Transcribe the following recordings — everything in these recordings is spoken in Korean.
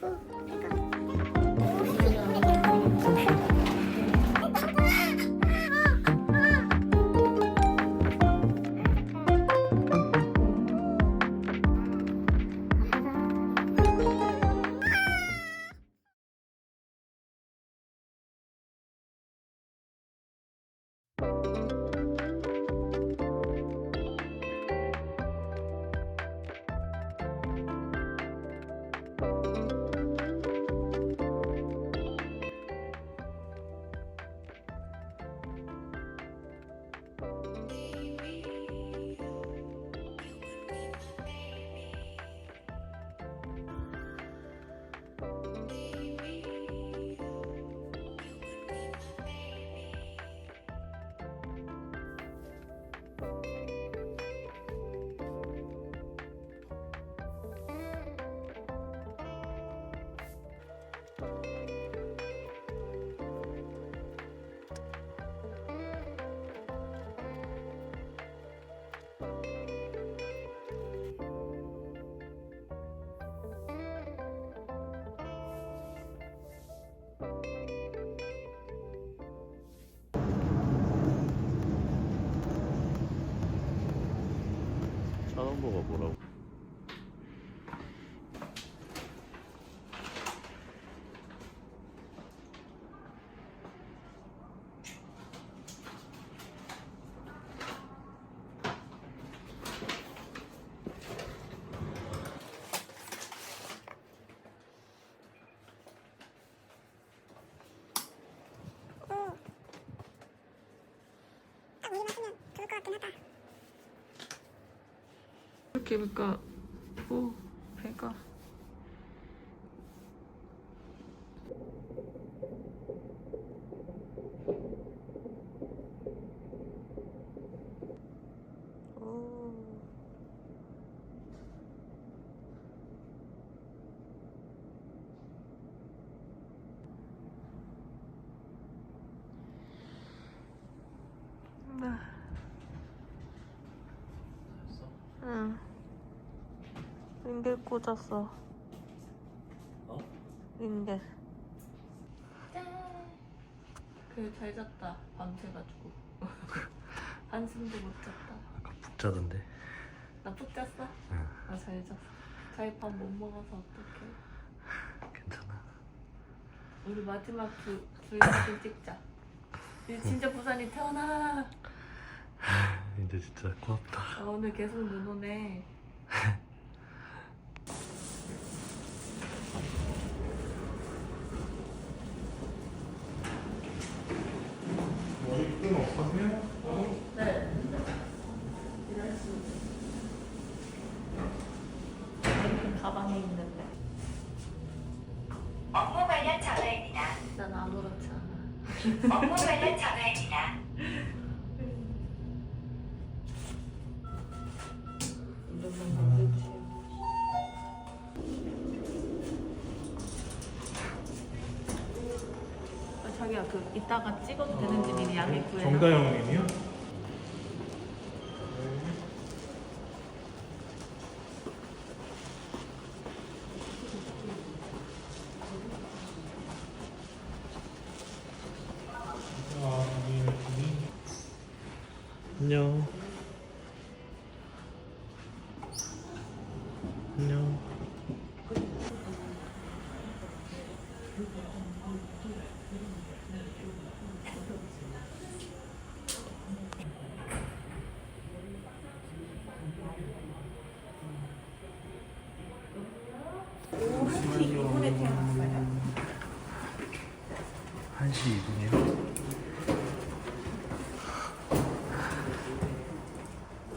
차 넘버가 뭐라고? 딱 우유 마시면 좋을 것 같긴 하다. 이렇게 보니까? 오 배가 오. 나. 응. 링겔 꽂았어. 어? 링겔. 그잘 잤다. 밤새가지고. 한숨도 못 잤다. 아까 푹 자던데. 나 푹 잤어? 응. 나잘 잤어. 저희 밥못 먹어서 어떡해. 괜찮아. 우리 마지막 주, 주인공 찍자. 이제 진짜 부산이 태어나. 이제 진짜 고맙다. 아, 오늘 계속 눈 오네. 그 이따가 찍어도 되는지 미리 양해 구해. 정다영님이요? 아, 여기 여기. 안녕. 안녕. 한시 2분이요?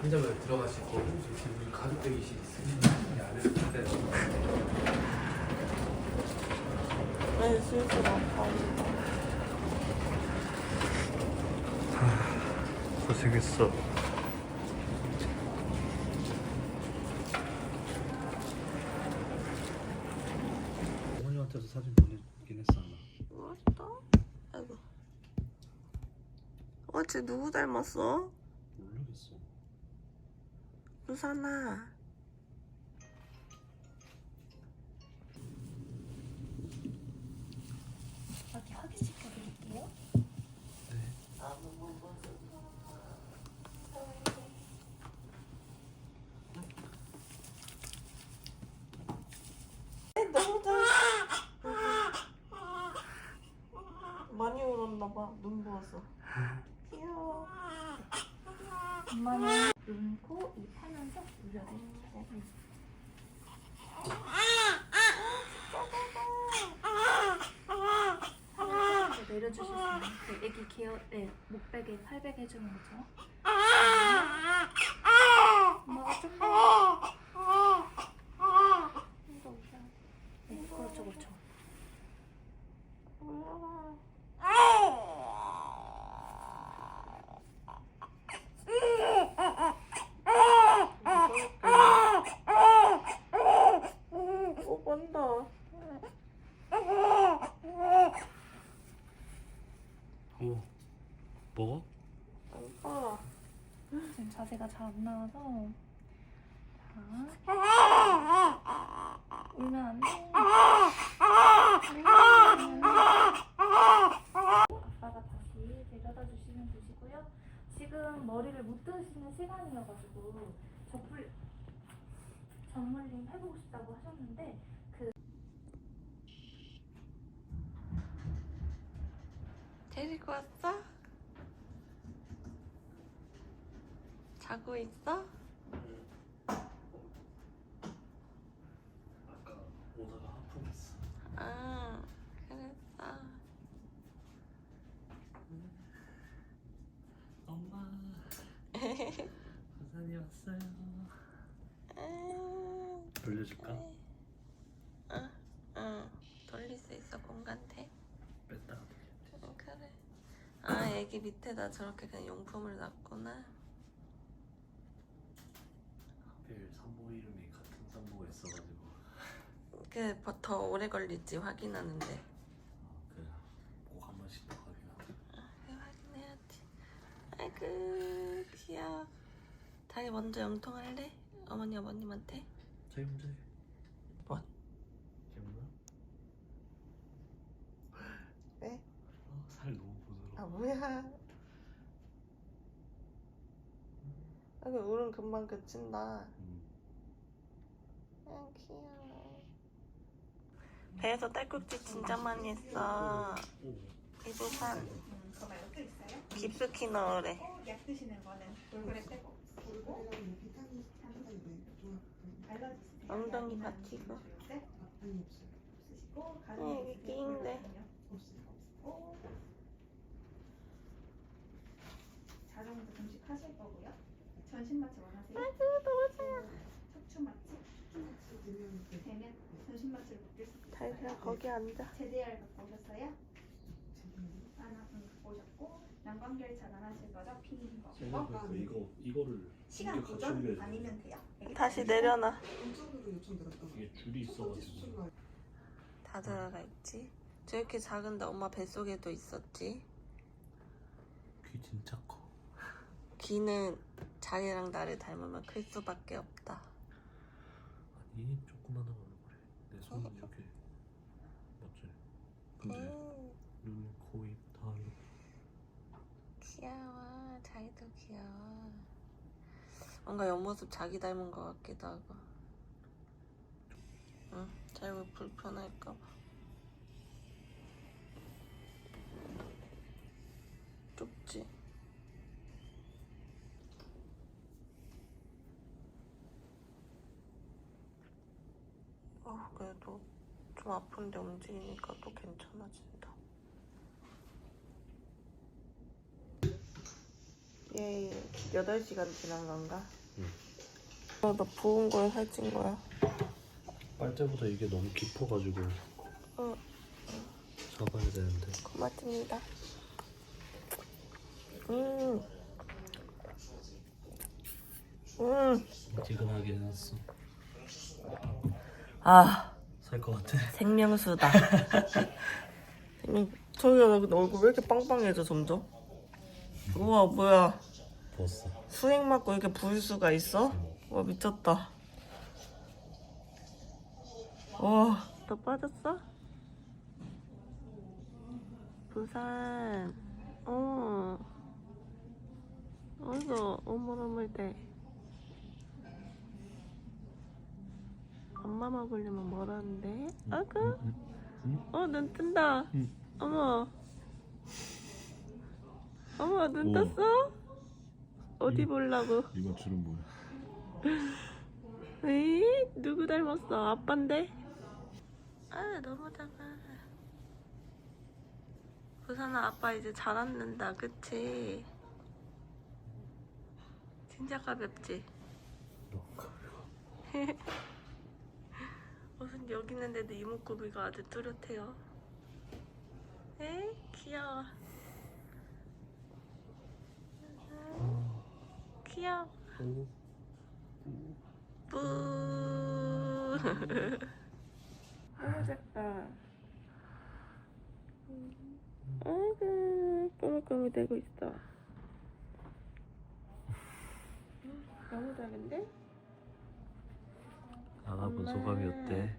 환자분 들어가실 거고 지금 우리 가족 대기실 있으니까 이 안에서 기다려. 네, 슬슬 아파. 고생했어. 누구 닮았어? 모르겠어. 루사나. 여기 확인시켜 드릴게요. 네. 너무 잘. 아! 아! 아! 많이 울었나 봐. 눈 부었어 엄마는 눈, 코, 입 하면서 돼 하면서 내려주셨으면 그 애기 기어, 네, 목베개, 팔베개 해주는 거죠 엄마가 좀 더. 좀더 웃어. 네, 그렇죠, 그렇죠. 어, 뭔다. 오 먹어? 오빠. 지금 자세가 잘 안 나와서. 자. 울면 안 돼. 울면 안 돼. 아빠가 다시 데려다 주시면 되시고요. 지금 머리를 묶으시는 시간이어가지고 저풀 전물림 해보고 싶다고 하셨는데 그 데리고 왔어? 자고 있어? 아까 오다가 아프겠어 아 그랬어. 엄마 부산이 왔어요 음, 돌려줄까? 응, 응. 돌릴 수 있어 공간대. 뺐다가 응, 그래. 아 애기 밑에다 저렇게 그냥 용품을 놨구나. 이름이 같은 산모가 있어가지고 그더 오래 걸리지 확인하는데. 그래 꼭한 번씩 더 확인하고 그래, 확인해야지. 아이고 귀여워. 자기 먼저 영통할래? 어머니 아버님한테? 자기 문제 뭐? 기억나? 왜? 어, 살 너무 부드러워 아 뭐야? 아이고 울음 금방 그친다. 음. 아 귀여워. 배에서 딸꾹질 진짜 많이 했어. 이부산 깊숙이 넣으래. 약 드시는 거는 돌고래 빼고 돌고 알러지 엉덩이 받치고. 쓰시고 네, 가슴 이게 끼인데. 자정부터 금식 하실 거고요. 전신 마취 원하세요? 척추 마취 되면 묶을 수 잘. 그냥 거기 앉아. 제대할 갖고 오셨어요? 하나 분 갖고 오셨고 난관결 차단하실 거죠? 피는 거. 제가 그래서 이거 이거를 시간 같이 올려야 아니면 돼요. 다시 내려놔. 이게 줄이 있어가지고 다 들어가 있지. 저렇게 작은데 엄마 뱃속에도 있었지. 귀 진짜 커 귀는 자기랑 나를 닮으면 클 수밖에 없다. 아니 조그만한 얼굴에 내 손은 이렇게 맞지? 근데 음, 눈, 코, 입 다 이렇게 귀여워. 자기도 귀여워. 뭔가 옆모습 자기 닮은 것 같기도 하고. 응, 잘못 불편할까봐. 좁지? 어, 그래도 좀 아픈데 움직이니까 또 괜찮아진다. 얘 8시간 지난 건가? 응. 어, 나 부은 거야, 살찐 거야? 빨대보다 이게 너무 깊어가지고 응, 잡아야 되는데 고맙습니다. 음. 음. 지근하게 해놨어 아, 살것 같아 생명수다. 생명... 저기야, 나 근데 얼굴 왜 이렇게 빵빵해져, 점점? 우와, 뭐야. 부었어 수액 맞고 이렇게 부을 수가 있어? 와, 미쳤다. 와, 더 빠졌어? 부산. 어. 어이구, 오물오물대. 엄마 먹으려면 뭐라는데? 아구? 응? 어, 눈 뜬다. 응. 어머. 어머 눈 오. 떴어? 어디 보려고? 이거 줄은 뭐야? 에이 누구 닮았어? 아빠인데? 아 너무 작아 부산아 아빠 이제 잘 앉는다 그치? 진짜 가볍지? 무 슨 여기 있는데도 이목구비가 아주 뚜렷해요. 에이 귀여워. 귀여워. 뿌 너무 작다 아이고 꼬물꼬물 대고 있어. 너무 작은데? 엄마. 소감이 어때?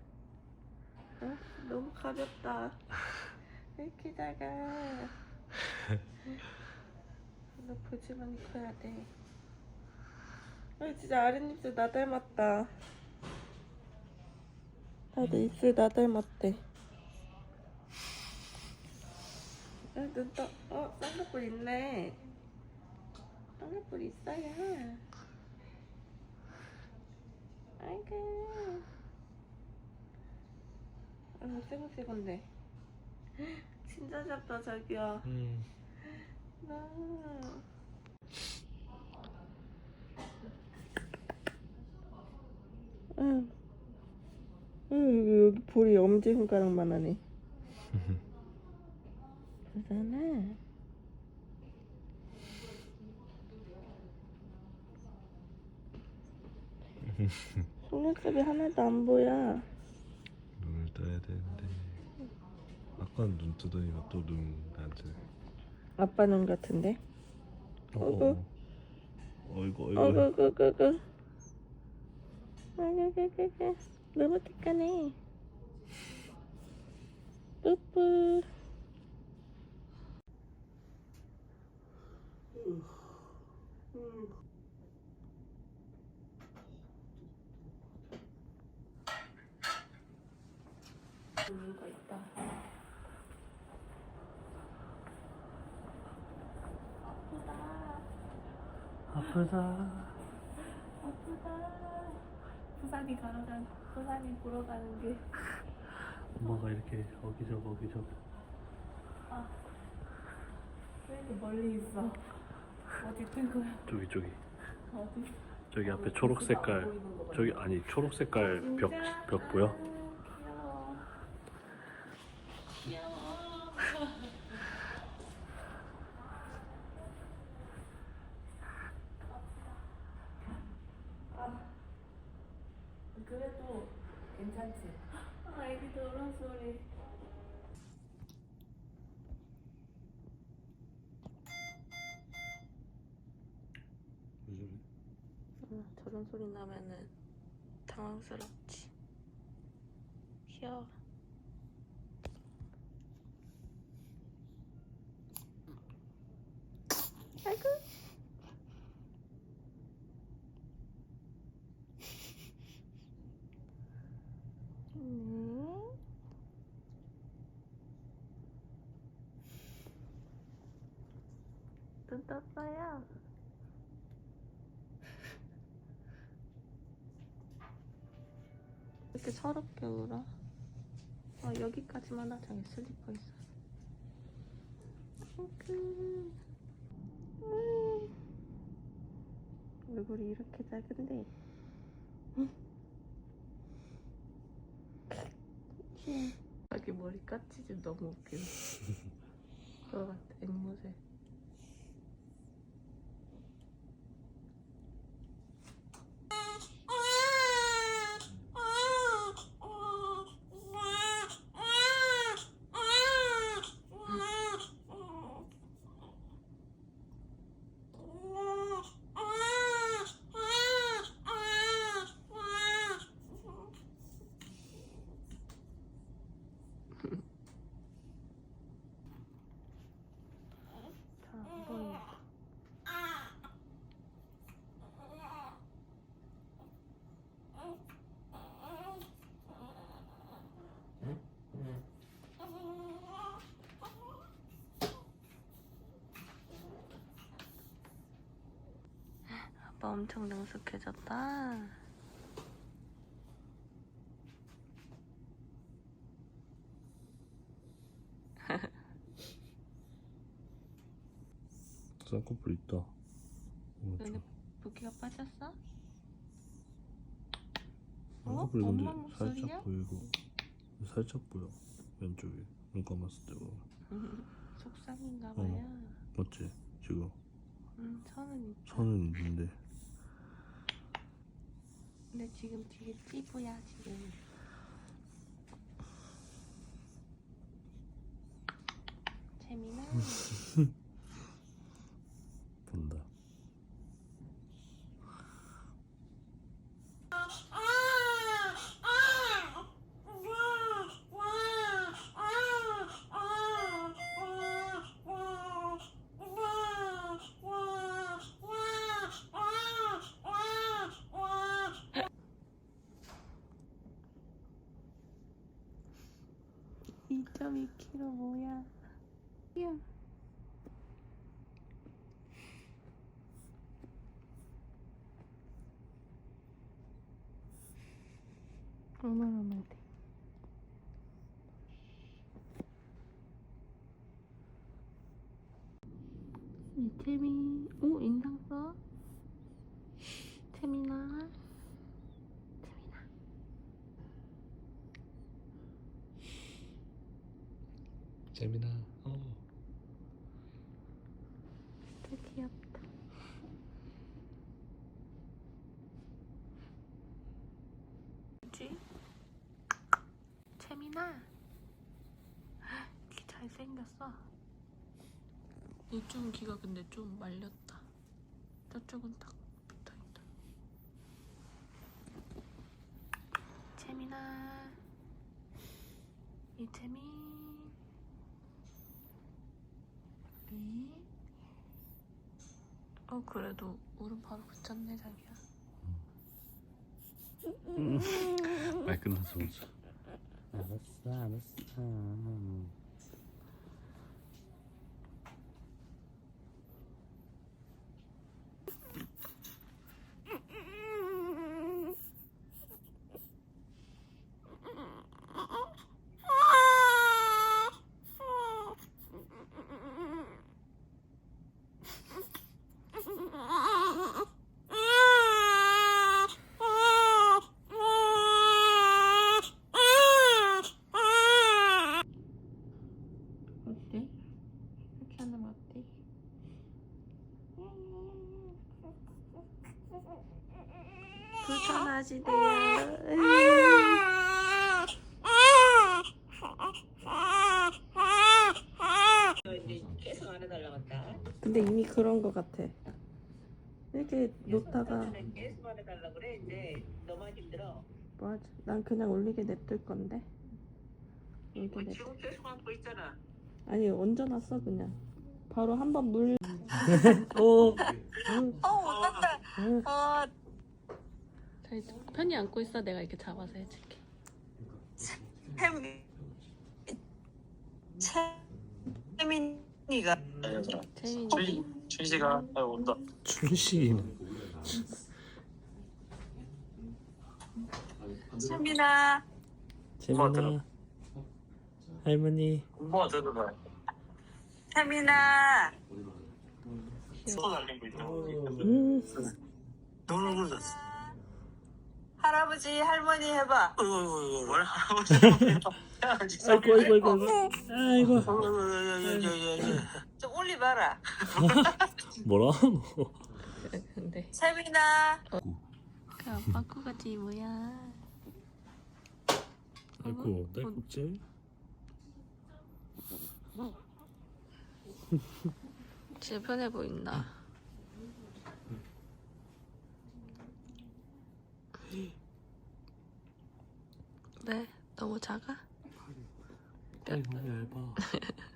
어? 너무 가볍다 왜 이렇게 작아 너 보지만이 커야 돼 아 진짜 아랫 입술 나 닮았다 나도 입술 나 닮았대 아, 눈 떠. 어, 쌍꺼풀 있네. 쌍꺼풀 있어요. 아이고. 아이고, 새고새고인데. 진짜 작다, 자기야. 음. 나. 응. 응, 여기 볼이 엄지 손가락만 하네. 그잖아. 속눈썹이 하나도 안 보여. 눈을 떠야 되는데 아까는 눈 뜨더니만 또눈안 뜨네 아빠 눈 같은데? 어구. 어이구 어이구 어구구구구. 어구구구구. 너무 티까네. 뿌뿌. 이유가 있다. 아프다 아프다. 부산이 가러 간 부산이 보러 가는 길. 엄마가 이렇게 어기저기 어기저기 왜 이렇게 멀리 있어? 어디 뜬 거야? 저기 저기 어디? 저기 앞에 초록 색깔 저기 아니 초록 색깔 벽 벽 보여? 귀여워. 귀여워. 아, 그래도 괜찮지? 아, 애기 노란 소리. 왜 저래? 응, 저런 소리 나면은 당황스럽지. 귀여워. 아이고. 음. 눈 떴어요. 이렇게 서럽게 울어? 어, 여기까지만 하자. 이 슬리퍼 있어. 음. 얼굴이 이렇게 작은데. 귀여워. 자기 머리 까치지 너무 웃겨. 그거 같아, 앵무새. 아빠 엄청 능숙해졌다. 쌍꺼풀 있다. 오른쪽. 붓기가 빠졌어? 쌍꺼풀 어? 근데 엄마 목소리야? 살짝 보이고 살짝 보여 왼쪽에 눈 감았을 때 보면 속상인가 어. 봐요. 맞지 지금 응, 선은 있다. 선은 있는데 근데 지금 되게 찌부야 지금. 재민아. 본다. 이 2.2kg 뭐야? 이야. 얼마나 많대? 이태미, 오 인상 써? 태민아, 태민아. 재민아. 어. 되게 귀엽다. 뭐지? 채민아. 귀 잘생겼어. 이쪽은 귀가 근데 좀 말렸다. 저쪽은 딱 붙어있다. 채민아. 이채민. 네. 어 그래도 울음 바로 붙였네 자기야 말 끝나서 보자. 알았어 알았어. 어때? 이렇게 하면 어때? 계속 안 해달라고 한다. 근데 이미 그런 거 같아 이렇게 놓다가 계속 안 해달라고 그래. 이제 너무 힘들어. 맞아 난 그냥 올리게 냅둘 건데 뭐냅 지금 계속 하고 있잖아. 아니 얹어놨어 그냥 바로 한번물 어. 아. 자, 이제 편히 안고 있어. 내가 이렇게 잡아서 해줄게. 태민이가 재민이. 춘식아 아유 온다 춘식이는 태민아 재민아. 할머니. 엄마가 들어가 태민아 손 날린 거 있다 음. 너무 놀랐어 할아버지 할머니 해봐. 뭘 할아버지 아이고 아이고 아이고 아이고. 아이고. 좀 올리봐라. 뭐라 너? 근데 태민아 그 아빠 코가지 뭐야? 아이고 딸꾹질. 진짜 편해 보인다. 네, 너무 작아? 딸 너무 얇아.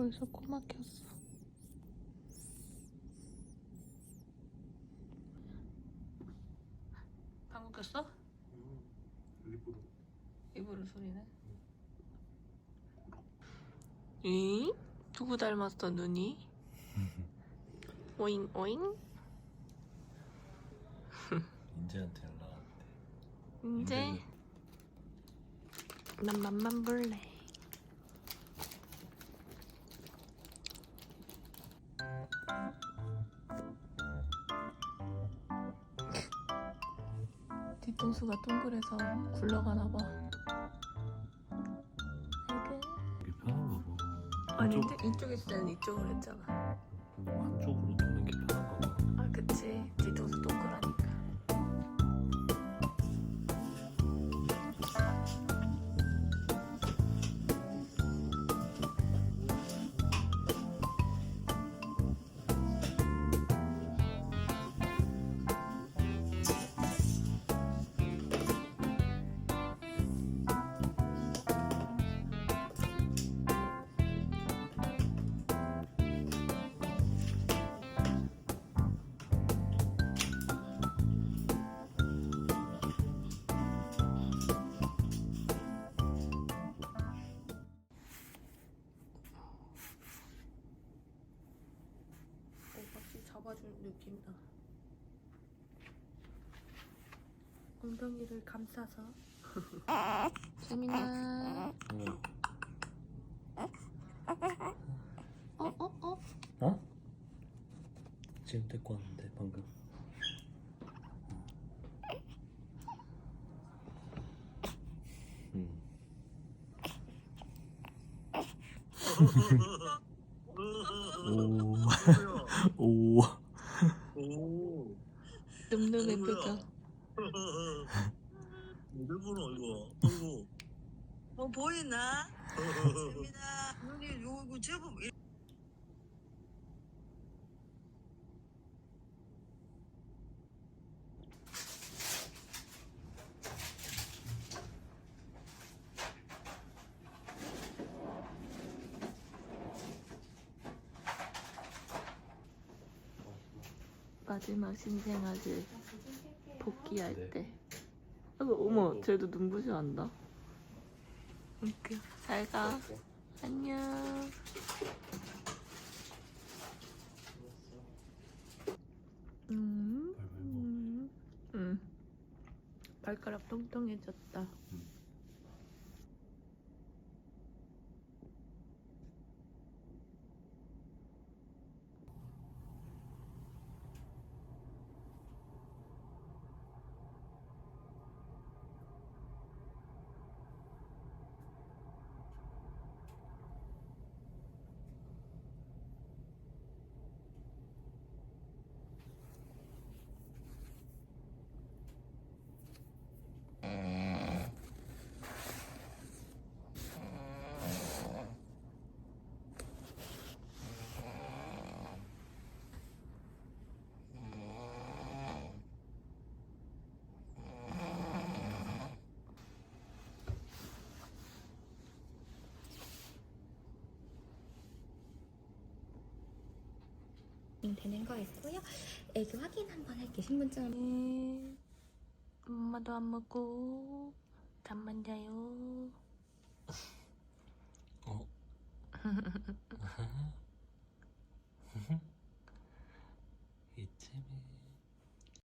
벌써 코 막혔어. 방구 꼈어? 일부러 입으로 소리네. 이? 누구 닮았어 눈이? 오잉 오잉? 인재한테 연락 왔대 이제 난 맛만 볼래. 뒤통수가 동그래서 굴러가나 봐. 이게 이게 편한가 봐 아닌데 이쪽에 있을 때는 이쪽으로 했잖아. 느낌이다. 엉덩이를 감싸서. 재민아. 어, 어, 어? 어? 지금 데리고 왔는데 방금 음. 오. 오. 오. 늠름의 뭐야? 표정. 일부러 이거. 아이고. 뭐 보이나? 재민아 눈이 요거 제법 이- 마지막 신생아들 복귀할 때. 아이고, 어머, 쟤도 눈부셔 한다. 웃겨. 잘 가. 안녕. 음, 음, 음. 발가락 통통해졌다. 되는 거 있고요. 애기 확인 한번 할게요. 신분증 네. 엄마도 안 먹고 잠만 자요.